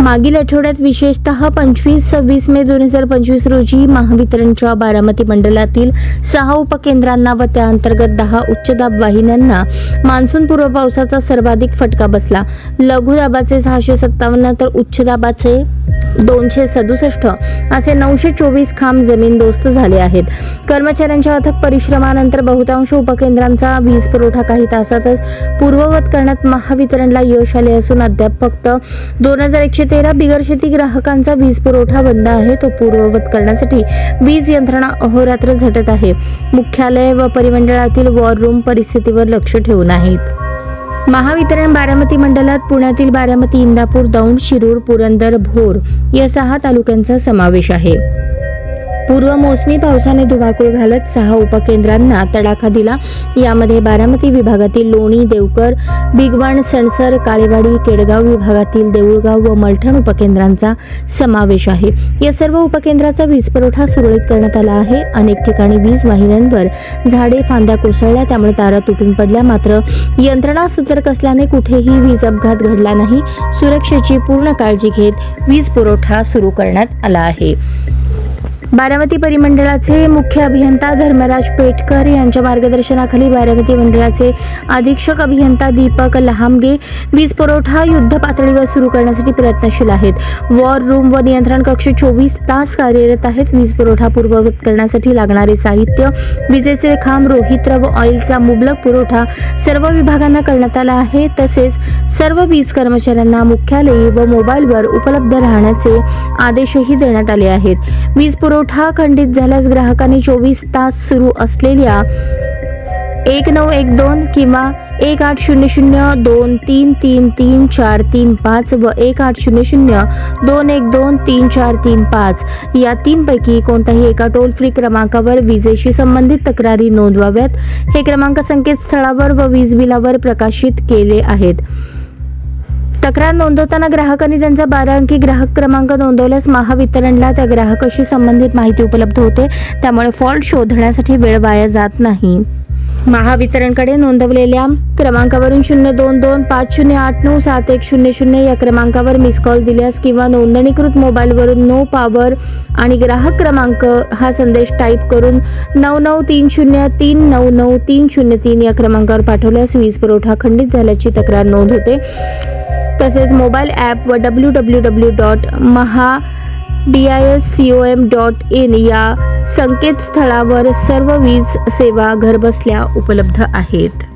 मागील आठवड्यात विशेषतः पंचवीस सव्वीस मे दोन हजार पंचवीस रोजी महावितरणच्या बारामती मंडलातील सहा उपकेंद्रांना व त्या अंतर्गत दहा उच्चदाब वाहिन्यांना मान्सून पूर्व पावसाचा सर्वाधिक फटका बसला. लघुदाबाचे सहाशे सत्तावन्न तर उच्चदाबाचे दोनशे सदुसष्ट असे नऊशे चोवीस खांब जमीनदोस्त झाले आहेत. कर्मचाऱ्यांच्या अथक परिश्रमानंतर बहुतांश उपकेंद्रांचा वीज पुरवठा काही तासातच पूर्ववत करण्यात महावितरणला यश आले असून अद्याप फक्त दोन हजार एकशे तेरा बिगर शेती ग्राहकांचा वीज पुरवठा बंद आहे. तो पूर्ववत करण्यासाठी वीज यंत्रणा अहोरात्र झटत आहे. मुख्यालय व परिमंडळातील वॉर रूम परिस्थितीवर लक्ष ठेवून आहेत महावितरण बारामती मंडळात पुण्यातील बारामती इंदापूर दौंड शिरूर पुरंदर भोर या सहा तालुक्यांचा समावेश आहे. पूर्व मोसमी पावसाने धुवाकूळ घालत सहा उपकेंद्रांना तडाखा दिला. यामध्ये बारामती विभागातील लोणी देवकर बिगवाण सणसर काळेवाडी केडगाव विभागातील देऊळगाव व मलठण उपकेंद्रांचा समावेश आहे. या सर्व उपकेंद्राचा वीज पुरवठा सुरळीत करण्यात आला आहे. अनेक ठिकाणी वीज वाहिन्यांवर झाडे फांद्या कोसळल्या त्यामुळे तारा तुटून पडल्या. मात्र यंत्रणा सतर्क असल्याने कुठेही वीज अपघात घडला नाही. सुरक्षेची पूर्ण काळजी घेत वीज पुरवठा सुरू करण्यात आला आहे. बारामती परिमंडळाचे मुख्य अभियंता धर्मराज पेटकर यांच्या मार्गदर्शनाखाली बारामती मंडळाचे अधीक्षक अभियंता दीपक लहामगे वीज पुरवठा युद्ध पातळीवर सुरू करण्यासाठी प्रयत्नशील आहेत. वॉर रूम व नियंत्रण कक्ष चोवीस तास कार्यरत आहेत. वीज पुरवठा पूर्ववत करण्यासाठी लागणारे साहित्य विजेचे खांब रोहित्र व ऑइलचा मुबलक पुरवठा सर्व विभागांना करण्यात आला आहे. तसेच सर्व वीज कर्मचाऱ्यांना मुख्यालयी व मोबाईलवर उपलब्ध राहण्याचे आदेशही देण्यात आले आहेत. वीज पुरवठा खंडित झाल्यास ग्राहकांनी चोवीस तास सुरू असलेल्या एक नऊ एक दोन किंवा एक आठ शून्य शून्य दोन तीन तीन तीन चार तीन पाच व एक आठ शून्य शून्य दोन एक दोन तीन चार तीन पाच या तीनपैकी कोणत्याही एका टोल फ्री क्रमांकावर विजेशी संबंधित तक्रारी नोंदवाव्यात. हे क्रमांक संकेतस्थळावर व वीज बिलावर प्रकाशित केले आहेत. तक्रार नोंदवताना ग्राहकांनी त्यांचा बारा अंकी ग्राहक क्रमांक नोंदवल्यास महावितरणला त्या ग्राहकाशी संबंधित माहिती उपलब्ध होते. त्यामुळे फॉल्ट शोधण्यासाठी वेळ वाया जात नाही. महावितरणकडे नोंदवलेल्या क्रमांकावरून शून्य दोन दोन पाच शून्य आठ नऊ सात एक शून्य शून्य या क्रमांकावर मिस कॉल दिल्यास किंवा नोंदणीकृत मोबाईलवरून नो पॉवर आणि ग्राहक क्रमांक हा संदेश टाईप करून नऊ नऊ तीन शून्य तीन नऊ नऊ तीन शून्य तीन या क्रमांकावर पाठवल्यास वीज पुरवठा खंडित झाल्याची तक्रार नोंद होते. तसेच मोबाईल ॲप व W W W dot Maha D I S C O M dot in या संकेतस्थळावर सर्व वीज सेवा घरबसल्या उपलब्ध आहेत.